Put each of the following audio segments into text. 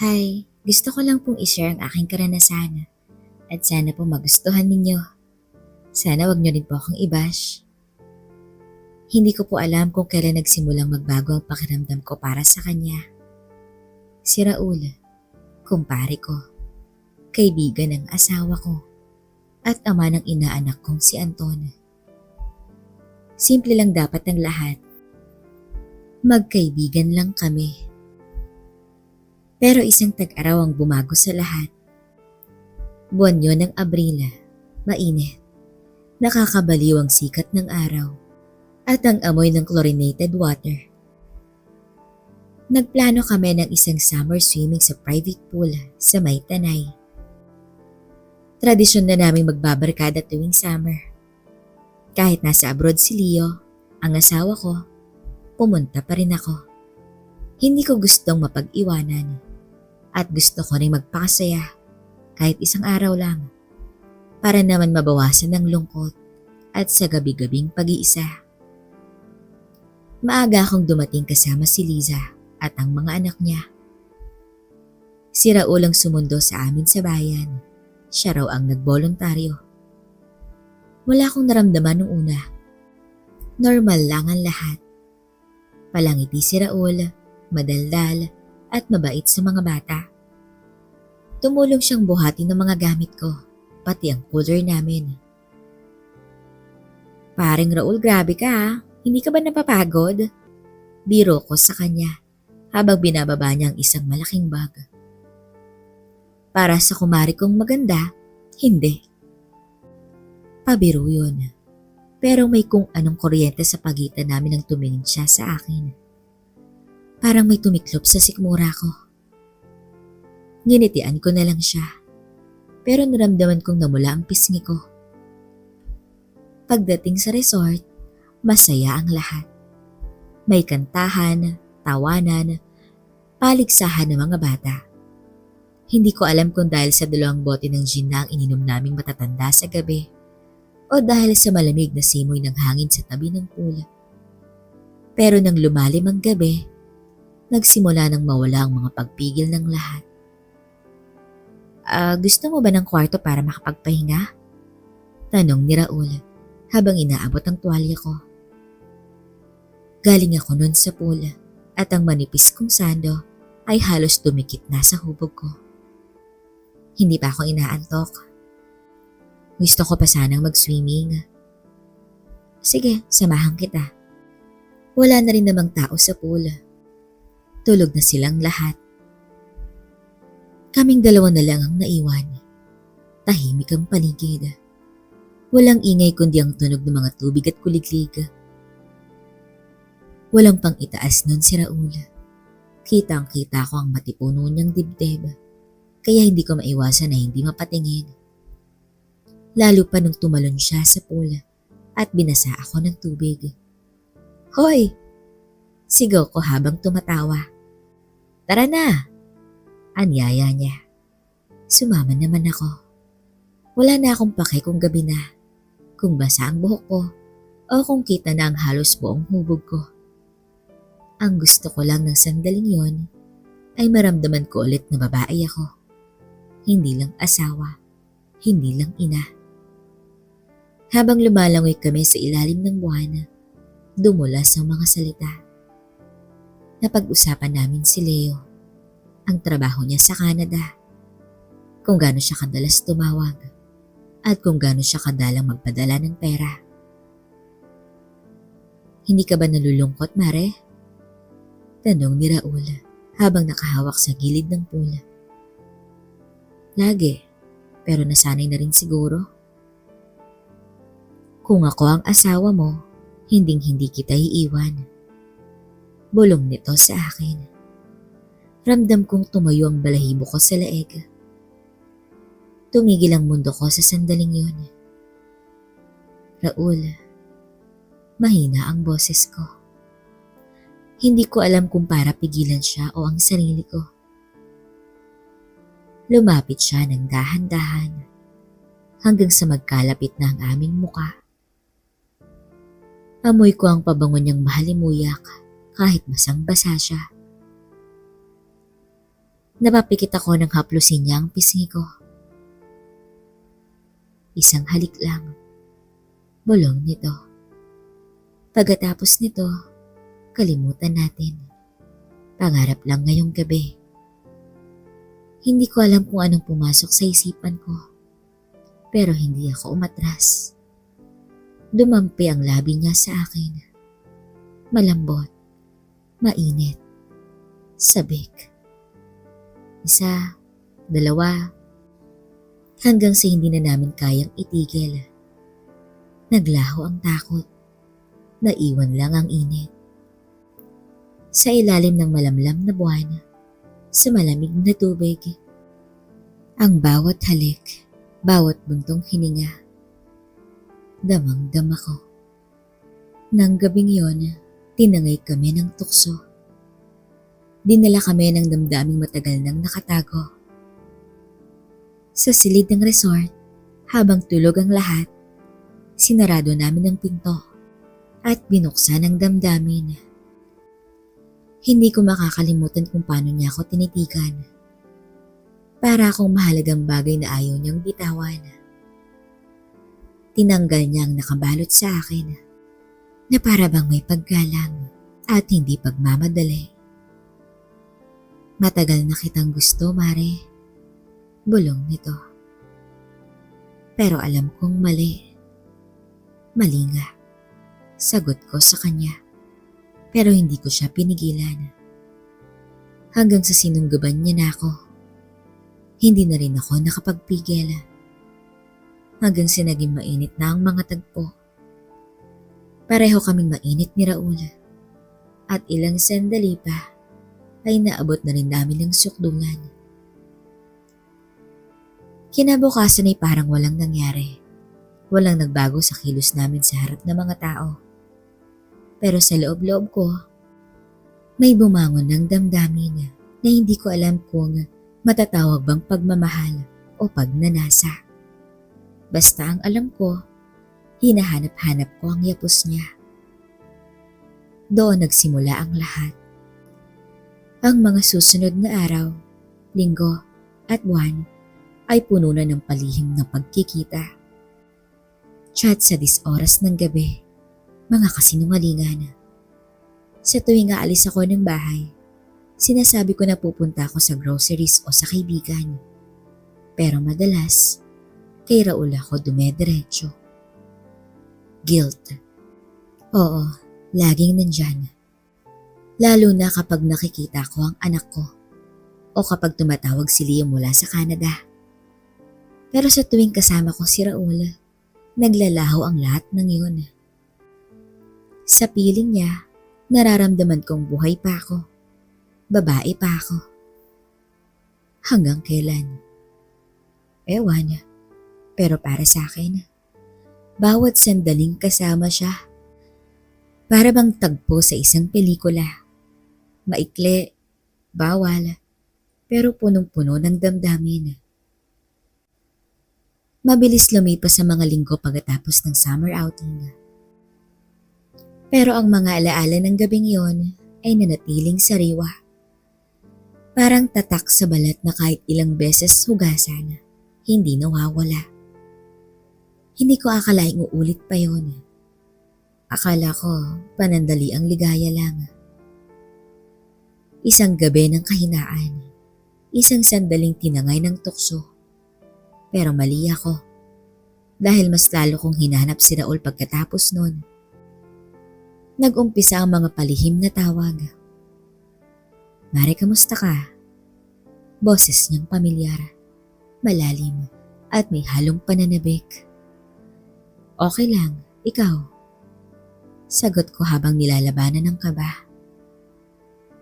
Hi, gusto ko lang pong ishare ang aking karanasan at sana po magustuhan ninyo. Sana wag nyo rin po akong ibash. Hindi ko po alam kung kailan nagsimulang magbago ang pakiramdam ko para sa kanya. Si Raul, kumpare ko, kaibigan ng asawa ko, at ama ng inaanak kong si Anton. Simple lang dapat ang lahat. Magkaibigan lang kami. Pero isang tag-araw ang bumago sa lahat. Buwan yun ng Abril, mainit. Nakakabaliw ang sikat ng araw at ang amoy ng chlorinated water. Nagplano kami ng isang summer swimming sa private pool sa May Tanay. Tradisyon na naming magbabarkada tuwing summer. Kahit nasa abroad si Leo, ang asawa ko, pumunta pa rin ako. Hindi ko gustong mapag-iwanan at gusto ko rin magpakasaya kahit isang araw lang para naman mabawasan ng lungkot at sa gabi-gabing pag-iisa. Maaga akong dumating kasama si Liza at ang mga anak niya. Si Raul ang sumundo sa amin sa bayan. Siya raw ang nagboluntaryo. Wala akong naramdaman nung una. Normal lang ang lahat. Palangiti si Raul, madaldal, at mabait sa mga bata. Tumulong siyang buhati ng mga gamit ko, pati ang cooler namin. Paring Raul, grabe ka ha. Hindi ka ba napapagod? Biro ko sa kanya habang binababa niya ang isang malaking bag. Para sa kumari kong maganda, hindi. Pabiro yun. Pero may kung anong kuryente sa pagitan namin nang tumingin siya sa akin. Parang may tumiklop sa sikmura ko. Nginitian ko na lang siya. Pero naramdaman kong namula ang pisngi ko. Pagdating sa resort, masaya ang lahat. May kantahan, tawanan, paligsahan ng mga bata. Hindi ko alam kung dahil sa dalawang bote ng gin na ang ininom naming matatanda sa gabi o dahil sa malamig na simoy ng hangin sa tabi ng pool. Pero nang lumalim ang gabi, nagsimula nang mawala ang mga pagpigil ng lahat. Ah, gusto mo ba ng kwarto para makapagpahinga? Tanong ni Raul habang inaabot ang tuwalya ko. Galing ako nun sa pool at ang manipis kong sando ay halos dumikit na sa hubog ko. Hindi pa ako inaantok. Gusto ko pa sanang mag-swimming. Sige, samahan kita. Wala na rin namang tao sa pool. Tulog na silang lahat. Kaming dalawa na lang ang naiwan. Tahimik ang paligid. Walang ingay kundi ang tunog ng mga tubig at kuliglig. Walang pang itaas nun si Raul. Kitang kita ko ang matipuno niyang dibdib. Kaya hindi ko maiwasan na hindi mapatingin. Lalo pa nung tumalon siya sa pool at binasa ako ng tubig. Hoy! Sigaw ko habang tumatawa. Tara na! Anyaya niya. Sumama naman ako. Wala na akong pake kung gabi na. Kung basa ang buhok ko o kung kita na ang halos buong hubog ko. Ang gusto ko lang ng sandaling yon ay maramdaman ko ulit na babae ako. Hindi lang asawa, hindi lang ina. Habang lumalangoy kami sa ilalim ng buwan, dumulas ang mga salita. Napag-usapan namin si Leo, ang trabaho niya sa Canada, kung gaano siya kadalas tumawag, at kung gaano siya kadalang magpadala ng pera. Hindi ka ba nalulungkot, Mare? Tanong ni Raul habang nakahawak sa gilid ng pool. Lagi, pero nasanay na rin siguro. Kung ako ang asawa mo, hinding hindi kita iiwan. Bulong nito sa akin. Ramdam kong tumayo ang balahibo ko sa leeg. Tumigil ang mundo ko sa sandaling yun. Raul, mahina ang boses ko. Hindi ko alam kung para pigilan siya o ang sarili ko. Lumapit siya ng dahan-dahan hanggang sa magkalapit na ang aming muka. Amoy ko ang pabango niyang mahalimuyak kahit basang-basa siya. Napapikit ako ng haplusin niya ang pisngi ko. Isang halik lang. Bulong nito. Pagkatapos nito, kalimutan natin. Pangarap lang ngayong gabi. Hindi ko alam kung anong pumasok sa isipan ko. Pero hindi ako umatras. Dumampi ang labi niya sa akin. Malambot. Mainit. Sabik. Isa, dalawa, hanggang sa hindi na namin kayang itigil. Naglaho ang takot. Naiwan lang ang init. Sa ilalim ng malamlam na buwan, sa malamig na tubig, ang bawat halik, bawat buntong hininga, damang-dama ko. Nang gabing yon, tinangay kami ng tukso. Dinala kami ng damdaming matagal nang nakatago. Sa silid ng resort, habang tulog ang lahat, sinarado namin ang pinto at binuksan ang damdamin. Hindi ko makakalimutan kung paano niya ako tinitigan. Para akong mahalagang bagay na ayaw niyang bitawan. Tinanggal niya ang nakabalot sa akin na para bang may paggalang at hindi pagmamadali. Matagal na kitang gusto, Mare. Bulong nito. Pero alam kong mali. Mali nga. Sagot ko sa kanya. Pero hindi ko siya pinigilan. Hanggang sa sinunggaban niya na ako. Hindi na rin ako nakapagpigil. Hanggang sa mainit na ang mga tagpo. Pareho kaming mainit ni Raul. At ilang sandali pa ay naabot na rin namin ng sukdungan. Kinabukasan ay parang walang nangyari. Walang nagbago sa kilos namin sa harap ng mga tao. Pero sa loob-loob ko, may bumangon ng damdamin na hindi ko alam kung matatawag bang pagmamahal o pagnanasa. Basta ang alam ko, hinahanap-hanap ko ang yapos niya. Doon nagsimula ang lahat. Ang mga susunod na araw, linggo at buwan ay puno na ng palihim ng pagkikita. Chat sa dis oras ng gabi, mga kasinungalingan. Sa tuwing aalis ako ng bahay, sinasabi ko na pupunta ako sa groceries o sa kaibigan. Pero madalas, kay Raul ako dumediretso. Guilt. Oo, laging nandyan Lalo na kapag nakikita ko ang anak ko o kapag tumatawag si Leo mula sa Canada. Pero sa tuwing kasama ko si Raul, naglalaho ang lahat ng yun. Sa piling niya, nararamdaman kong buhay pa ako. Babae pa ako. Hanggang kailan? Ewan. Pero para sa akin, bawat sandaling kasama siya, para bang tagpo sa isang pelikula maikli, bawal, pero punong-puno ng damdamin. Mabilis lumipas sa mga linggo pagkatapos ng summer outing. Pero ang mga alaala ng gabing yon ay nanatiling sariwa. Parang tatak sa balat na kahit ilang beses hugasan, hindi nawawala. Hindi ko akalaing uulit pa yon. Akala ko panandali ang ligaya lang. Isang gabi ng kahinaan. Isang sandaling tinangay ng tukso. Pero mali ako. Dahil mas lalo kong hinanap si Raul pagkatapos nun. Nag-umpisa ang mga palihim na tawag. Mare, kamusta ka? Boses niyang pamilyar, malalim at may halong pananabik. Okay lang, ikaw. Sagot ko habang nilalabanan ng kaba.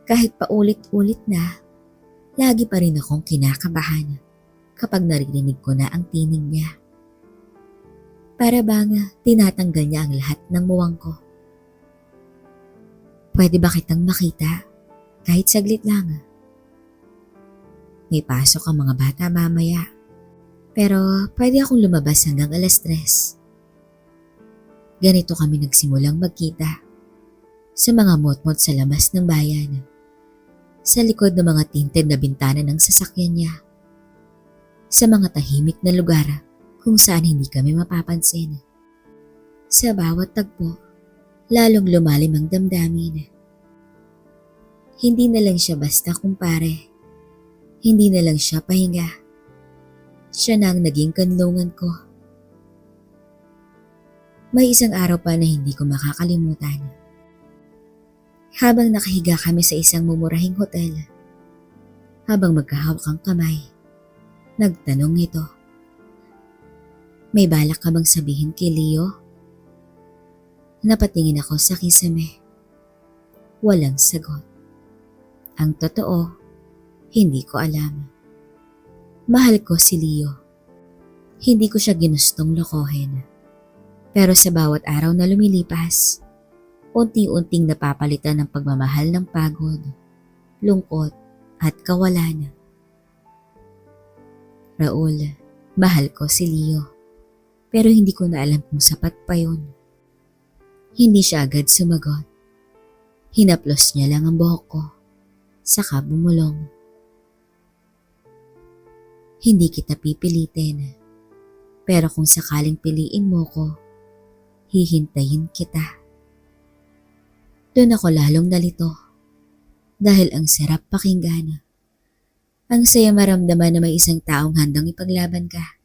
Kahit paulit-ulit na, lagi pa rin akong kinakabahan kapag naririnig ko na ang tinig niya. Para bang tinatanggal niya ang lahat ng muwang ko. Pwede ba kitang makita? Kahit saglit lang. May pasok ang mga bata mamaya. Pero pwede akong lumabas hanggang alas tres. Ganito kami nagsimulang magkita sa mga motmot sa labas ng bayan. sa likod ng mga tinted na bintana ng sasakyan niya. Sa mga tahimik na lugar kung saan hindi kami mapapansin. Sa bawat tagpo, lalong lumalim ang damdamin. Hindi na lang siya basta kumpare. Hindi na lang siya pahinga. Siya na ang naging kanlungan ko. May isang araw pa na hindi ko makakalimutan. Habang nakahiga kami sa isang mumurahing hotel, habang magkahawak ang kamay, nagtanong ito. May balak ka bang sabihin kay Leo? Napatingin ako sa kisame. Walang sagot. Ang totoo, hindi ko alam. Mahal ko si Leo. Hindi ko siya ginustong lokohin. Pero sa bawat araw na lumilipas, unti-unting napapalitan ng pagmamahal ng pagod, lungkot at kawalan. Raul, mahal ko si Leo. Pero hindi ko na alam kung sapat pa yun. Hindi siya agad sumagot. Hinaplos niya lang ang buhok ko. Saka bumulong. Hindi kita pipilitin. Pero kung sakaling piliin mo ko, hihintayin kita. Doon ako lalong nalito. Dahil ang sarap pakinggan. Ang saya maramdaman na may isang taong handang ipaglaban ka.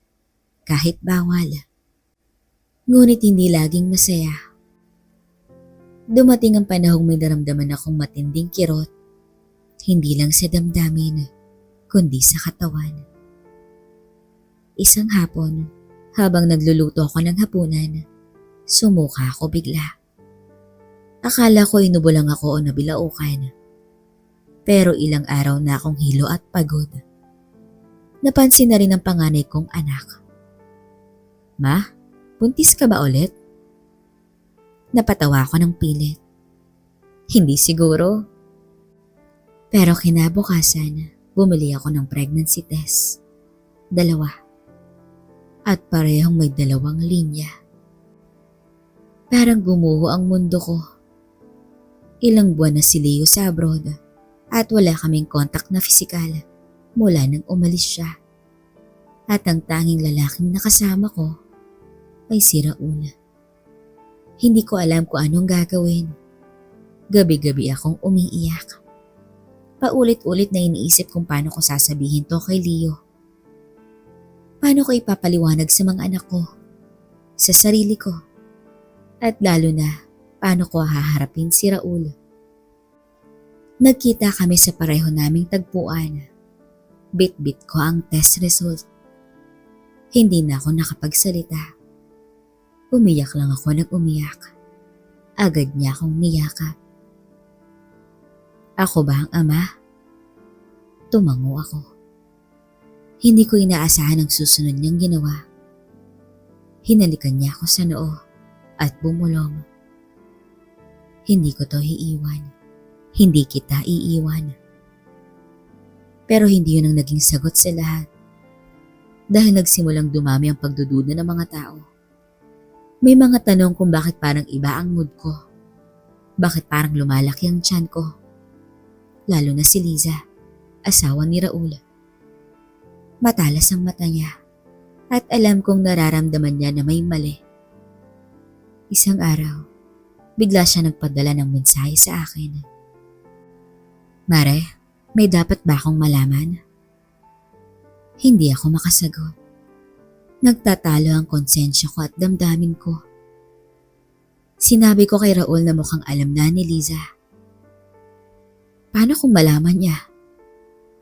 Kahit bawal. Ngunit hindi laging masaya. Dumating ang panahong may naramdaman akong matinding kirot. Hindi lang sa damdamin, kundi sa katawan. Isang hapon, habang nagluluto ako ng hapunan, sumuka ako bigla. Akala ko inubo lang ako o nabilaukan. Pero ilang araw na akong hilo at pagod. Napansin na rin ng panganay kong anak. Ma, buntis ka ba ulit? Napatawa ko ng pilit. Hindi siguro. Pero kinabukasan, bumili ako ng pregnancy test. Dalawa. At parehong may dalawang linya. Parang gumuho ang mundo ko. Ilang buwan na si Leo sa abroad at wala kaming kontak na fisikal mula nang umalis siya. At ang tanging lalaking nakasama ko ay si Raul. Hindi ko alam kung anong gagawin. Gabi-gabi akong umiiyak. Paulit-ulit na iniisip kung paano ko sasabihin to kay Leo. Paano ko ipapaliwanag sa mga anak ko? Sa sarili ko? At lalo na, paano ko haharapin si Raul? Nagkita kami sa pareho naming tagpuan. Bit-bit ko ang test result. Hindi na ako nakapagsalita. Umiyak lang ako nag umiyak. Agad niya akong niyakap. Ako ba ang ama? Tumango ako. Hindi ko inaasahan ang susunod niyang ginawa. Hinalikan niya ako sa noo at bumulong. Hindi ko to iiwan. Hindi kita iiwan. Pero hindi yun ang naging sagot sa lahat. Dahil nagsimulang dumami ang pagdududa ng mga tao. May mga tanong kung bakit parang iba ang mood ko. Bakit parang lumalaki ang tiyan ko. Lalo na si Liza, asawa ni Raul. Matalas ang mata niya at alam kong nararamdaman niya na may mali. Isang araw, bigla siya nagpadala ng mensahe sa akin. Mare, may dapat ba akong malaman? Hindi ako makasagot. Nagtatalo ang konsensya ko at damdamin ko. Sinabi ko kay Raul na mukhang alam na ni Liza. Paano kung malaman niya?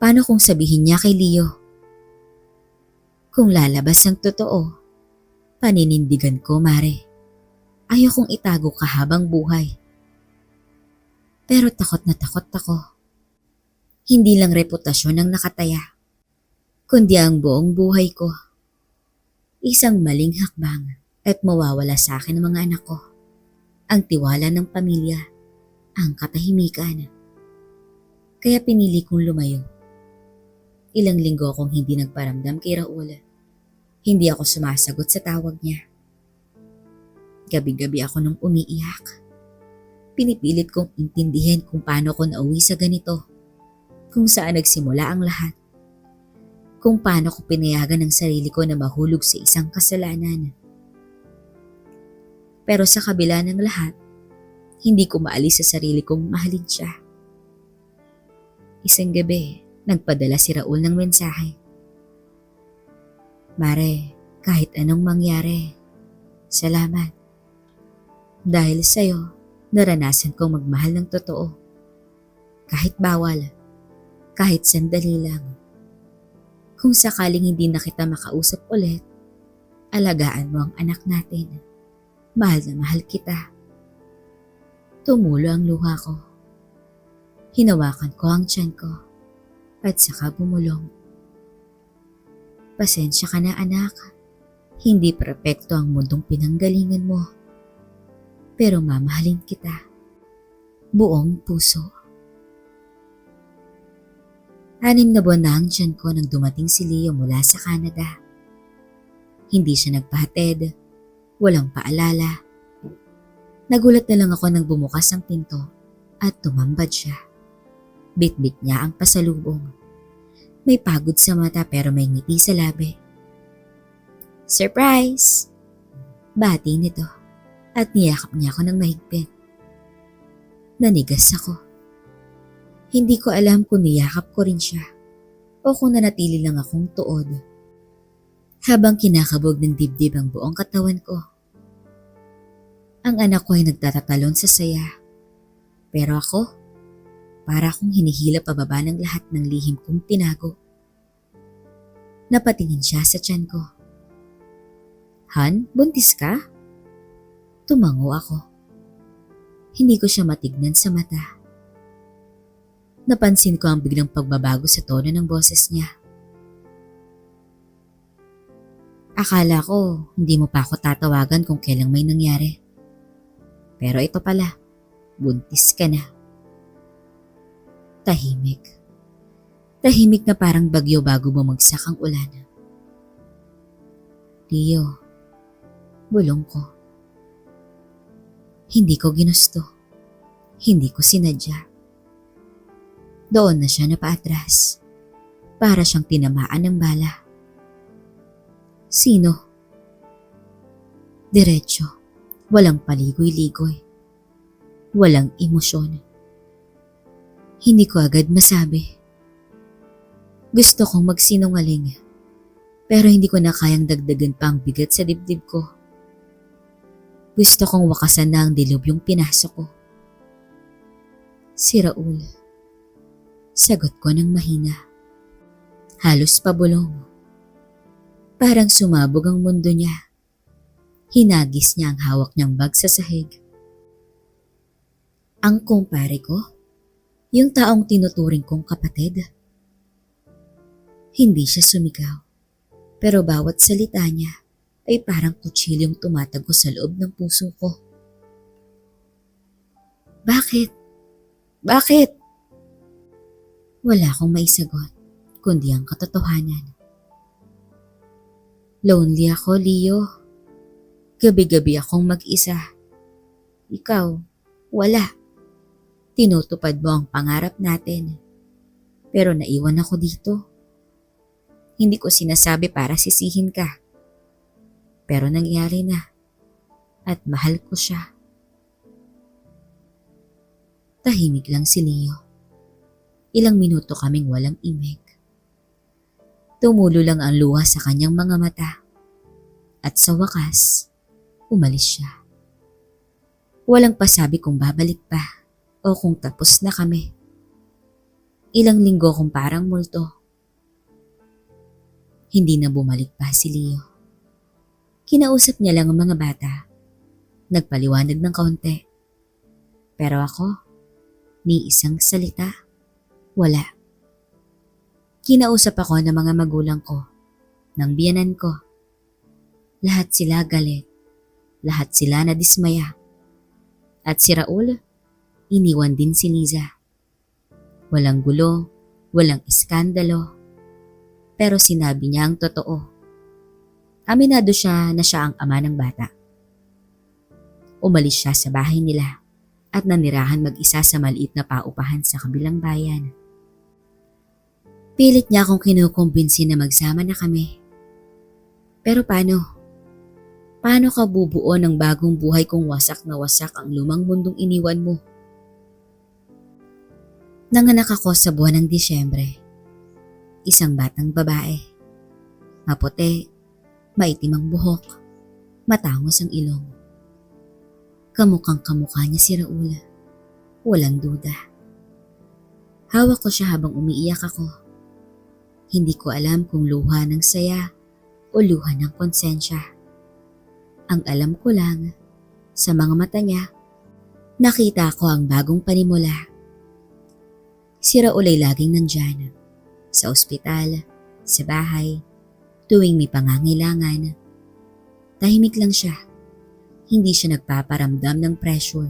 Paano kung sabihin niya kay Leo? Kung lalabas ang totoo, paninindigan ko, Mare. Ayaw kong itago ka habang buhay. Pero takot na takot ako. Hindi lang reputasyon ang nakataya, kundi ang buong buhay ko. Isang maling hakbang at mawawala sa akin ang mga anak ko. Ang tiwala ng pamilya, ang katahimikan. Kaya pinili kong lumayo. Ilang linggo akong hindi nagparamdam kay Raul. Hindi ako sumasagot sa tawag niya. Gabi-gabi ako nung umiiyak. Pinipilit kong intindihin kung paano ko nauwi sa ganito. kung saan nagsimula ang lahat. Kung paano ko pinayagan ng sarili ko na mahulog sa isang kasalanan. Pero sa kabila ng lahat, hindi ko maalis sa sarili kong mahalin siya. Isang gabi, nagpadala si Raul ng mensahe. Mare, kahit anong mangyari, salamat. Dahil sa'yo, naranasan kong magmahal ng totoo. Kahit bawal, kahit sandali lang. Kung sakaling hindi na kita makausap ulit, alagaan mo ang anak natin. Mahal na mahal kita. Tumulo ang luha ko. Hinawakan ko ang tiyan ko at saka bumulong. Pasensya ka na anak. Hindi perpekto ang mundong pinanggalingan mo. Pero mamahalin kita. Buong puso. Anim na buwan na ang tiyan ko nang dumating si Leo mula sa Canada. Hindi siya nagpahatid. Walang paalala. Nagulat na lang ako nang bumukas ang pinto at tumambad siya. Bitbit niya ang pasalubong. May pagod sa mata pero may ngiti sa labi. Surprise! Bati nito at niyakap niya ako ng mahigpit. Nanigas ako. Hindi ko alam kung niyakap ko rin siya o kung nanatili lang akong tuod. Habang kinakabog ng dibdib ang buong katawan ko. Ang anak ko ay nagtatatalon sa saya. Pero ako, para akong hinihila pababa ng lahat ng lihim kong tinago. Napatingin siya sa tiyan ko. Han, buntis ka? Tumango ako. Hindi ko siya matignan sa mata. Napansin ko ang biglang pagbabago sa tono ng boses niya. Akala ko hindi mo pa ako tatawagan kung kailang may nangyari. Pero ito pala, buntis ka na. Tahimik. Tahimik na parang bagyo bago bumagsak ang ulan. Leo, bulong ko. Hindi ko ginusto. Hindi ko sinadya. Doon na siya napaatras. Para siyang tinamaan ng bala. Sino? Diretso. Walang paligoy-ligoy. Walang emosyon. Hindi ko agad masabi. Gusto kong magsinungaling. Pero hindi ko na kayang dagdagan pa ang bigat sa dibdib ko. Gusto kong wakasan na ang dilubyong pinasok ko. Si Raul. Sagot ko ng mahina. Halos pabulong. Parang sumabog ang mundo niya. Hinagis niya ang hawak niyang bag sa sahig. Ang kumpare ko? Yung taong tinuturing kong kapatid? Hindi siya sumigaw. Pero bawat salita niya ay parang kutsilyong tumatago sa loob ng puso ko. Bakit? Bakit? Wala akong maisagot, kundi ang katotohanan. Lonely ako, Leo. Gabi-gabi akong mag-isa. Ikaw, wala. Tinutupad mo ang pangarap natin. Pero naiwan ako dito. Hindi ko sinasabi para sisihin ka. Pero nangyari na. At mahal ko siya. Tahimik lang si Leo. Ilang minuto kaming walang imig. Tumulo lang ang luha sa kanyang mga mata. At sa wakas, umalis siya. Walang pasabi kung babalik pa o kung tapos na kami. Ilang linggo kong parang multo. Hindi na bumalik pa si Leo. Kinausap niya lang ang mga bata. Nagpaliwanag ng kaunti. Pero ako, ni isang salita, wala. Kinausap ako ng mga magulang ko, ng biyanan ko. Lahat sila galit. Lahat sila na dismaya. At si Raul, iniwan din si Liza. Walang gulo, walang iskandalo. Pero sinabi niya ang totoo. Aminado siya na siya ang ama ng bata. Umalis siya sa bahay nila at nanirahan mag-isa sa maliit na paupahan sa kabilang bayan. Pilit niya akong kinukumbinsi na magsama na kami. Pero paano? Paano ka bubuo ng bagong buhay kung wasak na wasak ang lumang mundong iniwan mo? Nanganak ako sa buwan ng Disyembre. Isang batang babae. Maputi, maitim ang buhok, matangos ang ilong. Kamukhang kamukha niya si Raul. Walang duda. Hawak ko siya habang umiiyak ako. Hindi ko alam kung luha ng saya o luha ng konsensya. Ang alam ko lang, sa mga mata niya, nakita ko ang bagong panimula. Si Raul ay laging nandyan. Sa ospital, sa bahay, tuwing may pangangailangan. Tahimik lang siya. Hindi siya nagpaparamdam ng pressure.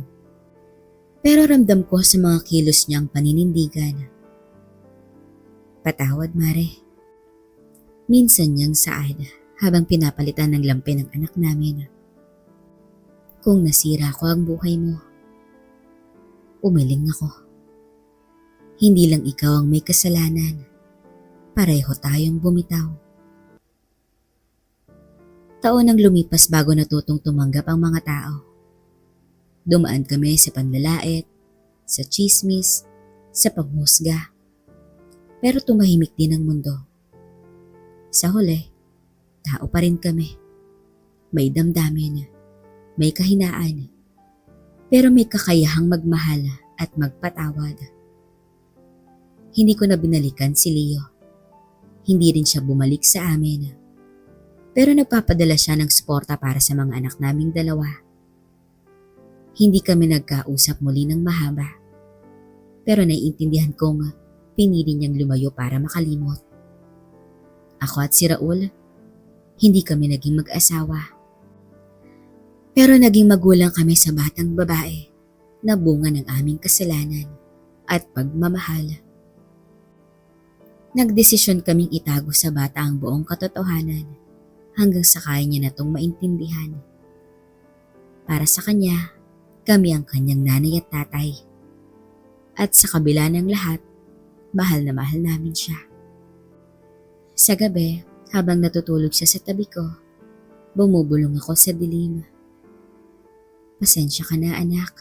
Pero ramdam ko sa mga kilos niyang paninindigan. Patawad, Mare. Minsan niyang saad habang pinapalitan ng lampi ng anak namin. Kung nasira ko ang buhay mo, umiling ako. Hindi lang ikaw ang may kasalanan. Pareho tayong bumitaw. Taon ang lumipas bago natutong tumanggap ang mga tao. Dumaan kami sa panlalait, sa chismis, sa panghusga. Pero tumahimik din ang mundo. Sa huli, tao pa rin kami. May damdamin, may kahinaan, pero may kakayahang magmahal at magpatawad. Hindi ko na binalikan si Leo. Hindi rin siya bumalik sa amin. Pero nagpapadala siya ng suporta para sa mga anak naming dalawa. Hindi kami nagkausap muli ng mahaba. Pero naiintindihan kong pinili niyang lumayo para makalimot. Ako at si Raul, hindi kami naging mag-asawa. Pero naging magulang kami sa batang babae na bunga ng aming kasalanan at pagmamahal. Nagdesisyon kaming itago sa bata ang buong katotohanan hanggang sa kaya niya na itong maintindihan. Para sa kanya, kami ang kanyang nanay at tatay. At sa kabila ng lahat, mahal na mahal namin siya. Sa gabi, habang natutulog siya sa tabi ko, bumubulong ako sa dilim. Pasensya ka na anak.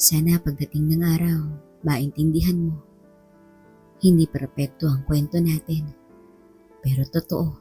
Sana pagdating ng araw, maintindihan mo. Hindi perpekto ang kwento natin, pero totoo.